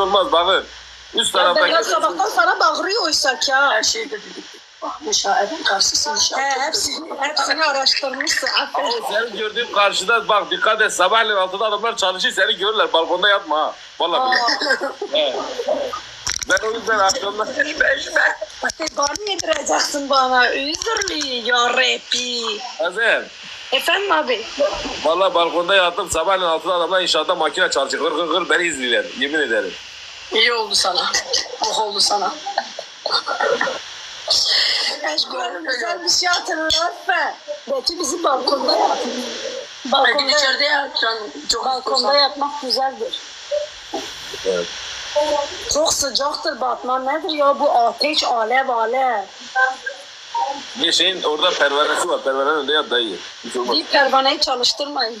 olmaz bakın. Üst Ya taraftaki... Beyaz sabahtan sana bağırıyor oysa ki ha. Her şeyi de dedik. Bakmış ha evin karşısı inşaat. He, hepsini, hepsini araştırmışsın. Ama Aferin. senin gördüğün karşıda bak dikkat et sabahleyin altıda adamlar çalışıyor seni görürler balkonda yatma ha. Billahi. He. Ben o yüzden akşamlar bana yedireceksin bana. Üzürlü ya Rabbi. Hazen. Efendim abi. Vallahi balkonda yattım sabahleyin altıda adamlar inşaatta makine çalışıyor. Gır gır gır beni izliyorlar yemin ederim. İyi oldu sana. Oh oldu sana. Eşkıyorum güzel bir şey hatırlatma. Belki bizim balkonda yatıyor. Belki Balkonda, içeride ya. Can, çok balkonda balkonda yatmak güzeldir. Evet. Çok sıcaktır Batman. Nedir ya bu ateş alev alev. Bir şeyin orada pervanesi var. Pervanenin önünde yat dayı. Hiç olmaz. Bir pervaneyi çalıştırmayın.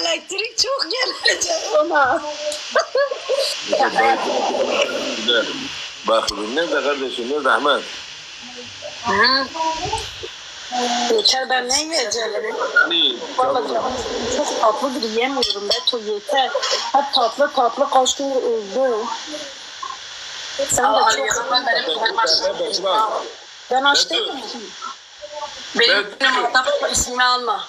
Elektrik çok gelecek ona. Bak nerede kardeşim nerede Ahmet? Yeter ben ne yiyeceğim? Vallahi canım çok tatlıdır yemiyorum Beto yeter. Hep tatlı tatlı kaç öldüm. Sen de çok... Yaman benim benim. Ben aç Betül. değilim ki. Benim muhatap ismimi alma.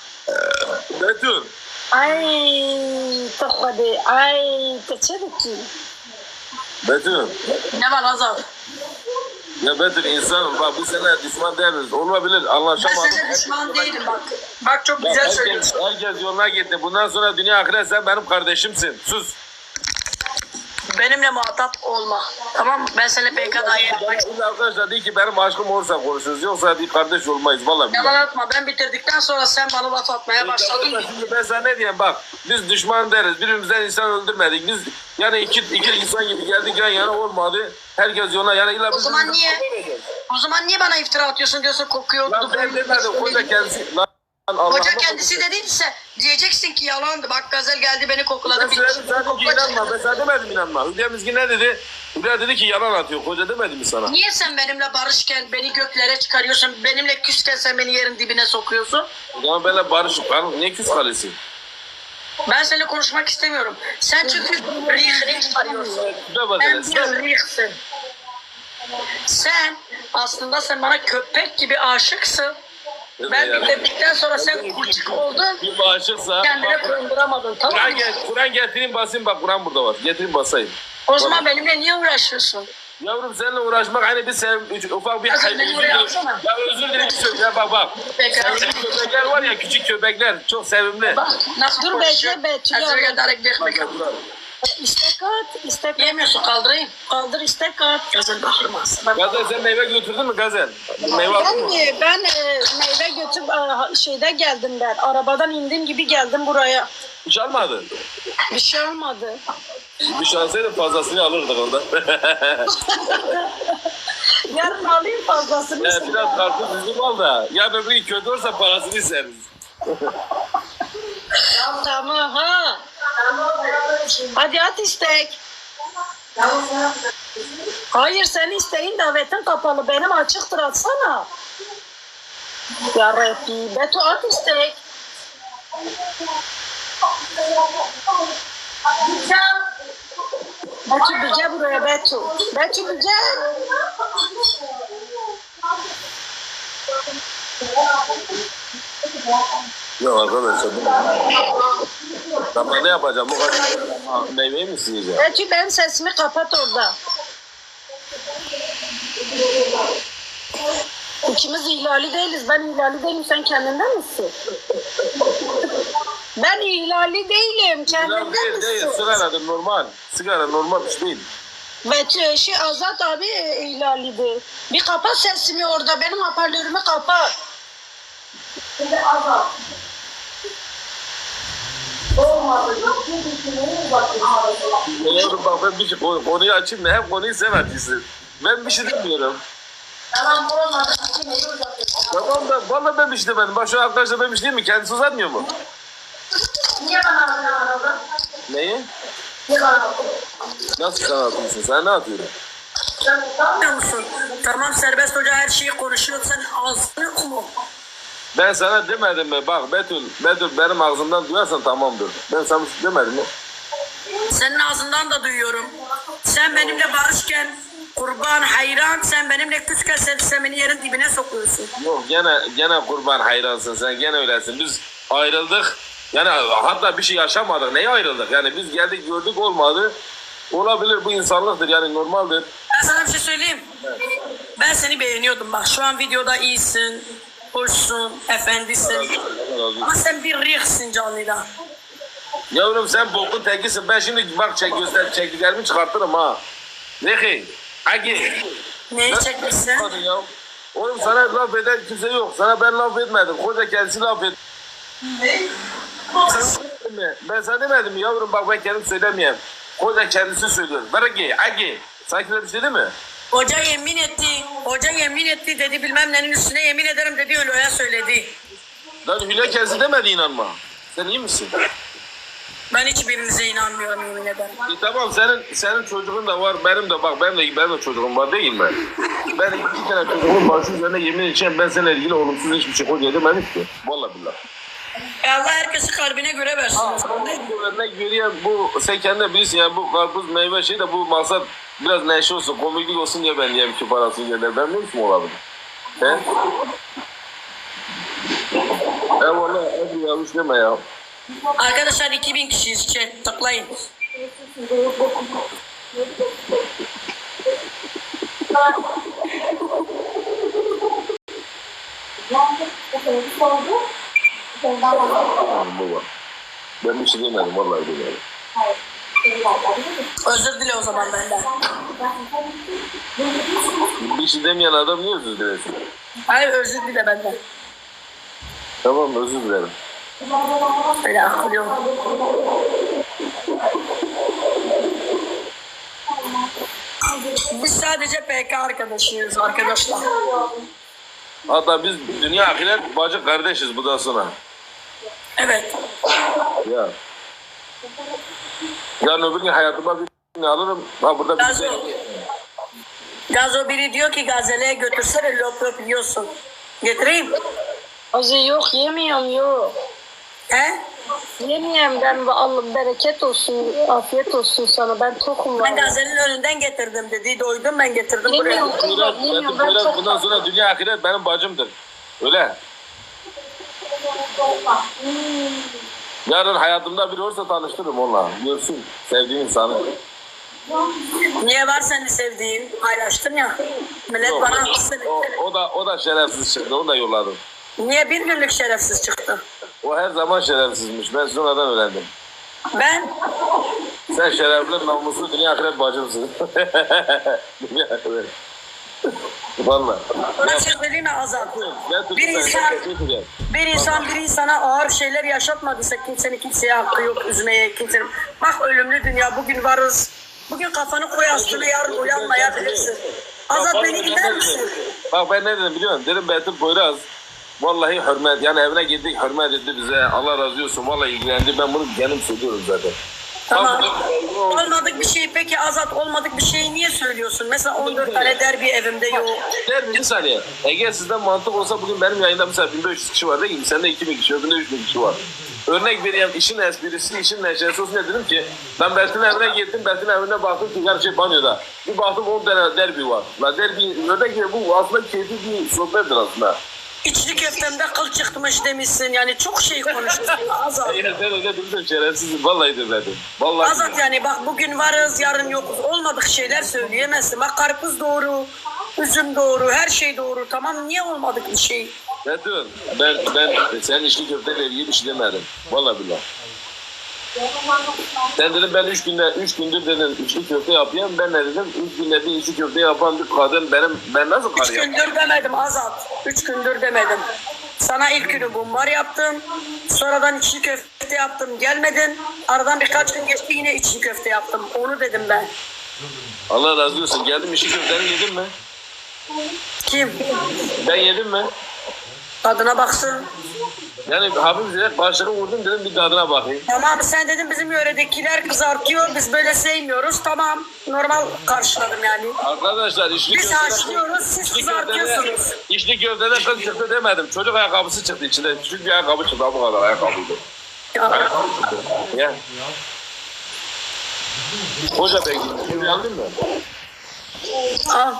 Betül. Ay tokadı. Ay kaçırdı ki. Betül. Ne var Azal? Ya Betül insan bak biz sana düşman değiliz. Olabilir Ben anlaşamadık. senin düşman değilim bak. Bak çok Bak, güzel herkes, söylüyorsun. herkes yoluna gitti. Bundan sonra dünya ahiret sen benim kardeşimsin. Sus. Benimle muhatap olma. Tamam mı? Ben seninle PKK'ya yapmak Biz arkadaşlar değil ki benim aşkım olursa konuşuruz. Yoksa bir kardeş olmayız. Vallahi Yalan billahi. atma. Ben bitirdikten sonra sen bana laf atmaya başladın. Şimdi ben sana ne diyeyim bak biz düşman deriz birbirimizden insan öldürmedik biz yani iki, iki insan gibi geldik yan yana olmadı herkes yoluna yani illa O zaman niye? O zaman niye bana iftira atıyorsun diyorsun kokuyor. Lan ben demedim koca kendisi lan Allah'ıma Hoca kendisi dediyse diyeceksin ki yalandı. Bak gazel geldi beni kokuladı. ben söyledim sen de ki inanma ben sana demedim inanma Hülya Mizgin ne dedi Hülya dedi ki yalan atıyor koca demedi mi sana Niye sen benimle barışken beni göklere çıkarıyorsun? Benimle küsken sen beni yerin dibine sokuyorsun? o zaman benimle barışıp kan niye küs kalesi Ben seninle konuşmak istemiyorum. Sen çünkü rih rih arıyorsun. Ben dedi bir sen rihsin. Sen aslında sen bana köpek gibi aşıksın. Ben bitirdikten sonra sen kurçuk oldun. bir bağışıksa Kendine bak, konduramadın tamam Kur'an mı? gel, Kur'an getireyim basayım bak Kur'an burada var getireyim basayım O zaman benimle niye uğraşıyorsun? Yavrum seninle uğraşmak hani bir sev, ufak bir özür dilerim. alsana. Ya özür dilerim söyle ya bak bak. Peki. Sevimli köpekler var ya küçük köpekler çok sevimli. Bak nasıl Dur konuşuyor. bekle, Betül Hazır yavrum. giderek bekle. İstek at, istek at. Yemiyorsun kaldırayım. Kaldır istek at. Gazel bağırmaz. Gazel sen meyve götürdün mü Gazel? Meyve aldın mı? Ben, ben e, meyve götürüp e, şeyde geldim ben. Arabadan indiğim gibi geldim buraya. Hiç almadın. Bir şey olmadı. Bir şey alsaydın fazlasını alırdık onda. Yarın alayım fazlasını. Ee, biraz karpuz üzüm al da. Yarın öbür gün kötü olursa parasını isteriz. Tamam ha. Hadi at istek. Hayır sen isteyin davetin kapalı. Benim açıktır atsana. Ya Rabbi. Beto at istek. Beto bir gel buraya Beto. Beto bir gel. Ya arkadaşlar Tamam ne yapacağım? Bu kadar meyveyi mi sileceğim? Beto ben sesimi kapat orada. İkimiz ihlali değiliz. Ben ihlali değilim. Sen kendinden misin? Ben ihlali değilim. Kendinden değil değil misin? sigaradır normal. Sigara normal bir şey değil. Betül, şey Azat abi ihlalidir. Bir kapat sesimi orada. Benim hoparlörümü kapat. Oğlum bak ben bir şey konu- konuyu açayım da hep konuyu sen açıyorsun. Ben bir şey demiyorum. Tamam da valla ben bir şey demedim. Bak şu arkadaşlar ben bir şey değil mi? Kendisi uzatmıyor mu? Niye bana aradın? Neyi? Niye bana aradın? Nasıl sen atıyorsun? Sen ne atıyorsun? Sen utanmıyor musun? Tamam serbest hoca her şeyi konuşuyor. Sen ağzını yok mu? Ben sana demedim mi? Bak Betül, Betül benim ağzımdan duyarsan tamamdır. Ben sana şey demedim mi? Senin ağzından da duyuyorum. Sen benimle barışken kurban, hayran, sen benimle küsken sen, sen beni yerin dibine sokuyorsun. Yok gene gene kurban hayransın sen gene öylesin. Biz ayrıldık. Yani hatta bir şey yaşamadık. Neye ayrıldık? Yani biz geldik gördük olmadı. Olabilir bu insanlıktır yani normaldir. Ben sana bir şey söyleyeyim. Ben seni beğeniyordum bak. Şu an videoda iyisin, hoşsun, efendisin. Ama sen bir rihsin canlıda. Yavrum sen bokun tekisin. Ben şimdi bak çek göster çektiklerimi çıkartırım ha. Ne ki? Hadi. Neyi çekmişsin? Ya. Oğlum sana laf eden kimse yok. Sana ben laf etmedim. Koca kendisi laf et. Mi? Ben sana demedim yavrum bak ben kendim söylemeyeyim. Koca kendisi söylüyor. Bırakı, hadi. Sanki öyle bir şey değil mi? Hoca yemin etti. Hoca yemin etti dedi bilmem nenin üstüne yemin ederim dedi öyle söyledi. Lan Hülya kendisi demedi inanma. Sen iyi misin? Ben hiçbirinize inanmıyorum yemin ederim. E, tamam senin senin çocuğun da var benim de bak benim de benim de çocuğum var değil mi? Ben iki tane çocuğumun başı üzerine yemin edeceğim ben seninle ilgili olumsuz hiçbir şey hoca demedim ki. Vallahi billahi. E Allah herkesi kalbine göre versin. Bu örnek görüyor bu sen kendin bilirsin yani bu karpuz meyve şey de bu maksat biraz neşe olsun komiklik olsun diye ben yiyeyim ki parasını yerler. Ben ne için olabilir? He? E valla hadi yanlış deme ya. Arkadaşlar 2000 kişiyiz. Chat tıklayın. Ben bir şey demedim vallahi demedim. Özür dile o zaman benden. Bir şey demeyen adam niye özür dilesin? Hayır özür dile benden. Tamam özür dilerim. Öyle yok. Biz sadece PK arkadaşıyız arkadaşlar. Hatta biz dünya ahiret bacı kardeşiz bundan sonra. Evet. Ya. Yarın öbür gün hayatıma bir alırım. Ha burada bir Gazo. şey. Gazo biri diyor ki gazeliğe götürsene lop lop yiyorsun. Getireyim. Azı yok yemiyorum yok. He? Yemiyorum ben Allah bereket olsun, afiyet olsun sana. Ben tokum Ben var. gazelin önünden getirdim dedi. Doydum ben getirdim buraya. Yemiyorum. Poyraz, Yemiyorum ben Poyraz çok bundan sonra dünya ahiret benim bacımdır. Öyle. Yarın hayatımda biri olursa tanıştırırım onunla. Görsün sevdiğim insanı. Niye var seni sevdiğin? Paylaştın ya. Millet Yok, bana o, o da o da şerefsiz çıktı. Onu da yolladım. Niye bir günlük şerefsiz çıktı? O her zaman şerefsizmiş. Ben sonradan öğrendim. Ben Sen şerefli, namuslu, dünya ahiret bacımsın. dünya ahiret. Valla. Azat? Ben Bir insan, bir insan bir insana ağır şeyler yaşatmadıysa kimsenin kimseye hakkı yok üzmeye kimsenin. Bak ölümlü dünya bugün varız. Bugün kafanı koy aslında yarın uyanmayabilirsin. Azat beni dinler misin? Bak ben ne dedim biliyor musun? Dedim Betül Poyraz. Vallahi hürmet. Yani evine gittik hürmet etti bize. Allah razı olsun. Vallahi ilgilendi. Ben bunu kendim söylüyorum zaten. Tamam. Olmadık bir şey peki Azat olmadık bir şeyi niye söylüyorsun? Mesela 14 tane derbi evimde yok. Der bir saniye. Eğer sizden mantık olsa bugün benim yayında mesela 1500 kişi var değil mi? Sende 2000 kişi, öbüründe 3000 kişi var. Örnek vereyim işin esprisi, işin neşesi olsun ne dedim ki ben Berk'in evine gittim, Berk'in evine baktım ki her şey banyoda. Bir baktım 10 tane derbi var. La derbi, örnek veriyorum bu aslında keyifli bir sohbettir aslında. İçli köftemde kıl çıkmış demişsin. Yani çok şey konuştun Azat. Sen öyle bilirsen şerefsizim. Vallahi demedim. Vallahi Azat yani bak bugün varız yarın yokuz. Olmadık şeyler söyleyemezsin. Bak karpuz doğru, üzüm doğru, her şey doğru. Tamam niye olmadık bir şey? Betül, ben, ben sen içli köfteyle ilgili bir şey demedim. Vallahi billahi. Sen dedim ben üç günde, üç gündür dedim içli köfte yapayım. Ben ne dedim? Üç günde bir içli köfte yapan bir kadın benim, ben nasıl Üç kar yapayım? gündür demedim Azat. Üç gündür demedim. Sana ilk günü bumbar yaptım. Sonradan içli köfte yaptım. Gelmedin. Aradan birkaç gün geçti yine içli köfte yaptım. Onu dedim ben. Allah razı olsun. Geldim içli köfteni yedin mi? Kim? Ben yedim mi? Tadına baksın. Yani hafif direkt başlığı vurdum dedim bir tadına bakayım. Tamam sen dedin bizim yöredekiler kızartıyor. Biz böyle sevmiyoruz. Tamam. Normal karşıladım yani. Arkadaşlar içli Biz haşlıyoruz. Siz İçli köftede, kızartıyorsunuz. içli köftede kız çıktı demedim. Çocuk ayakkabısı çıktı içinde. Küçük bir ayakkabı çıktı. Bu kadar ayakkabıydı. Ya. Ya. Hoca peki. Uyandın mı? Al.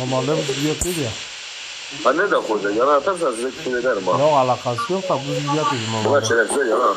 Normalde bu zilyat ya. Anne de hoca. Yana atarsan size küfür ederim ha. Yok alakası yok da bu zilyat bizim Buna normalde. şerefsiz yana.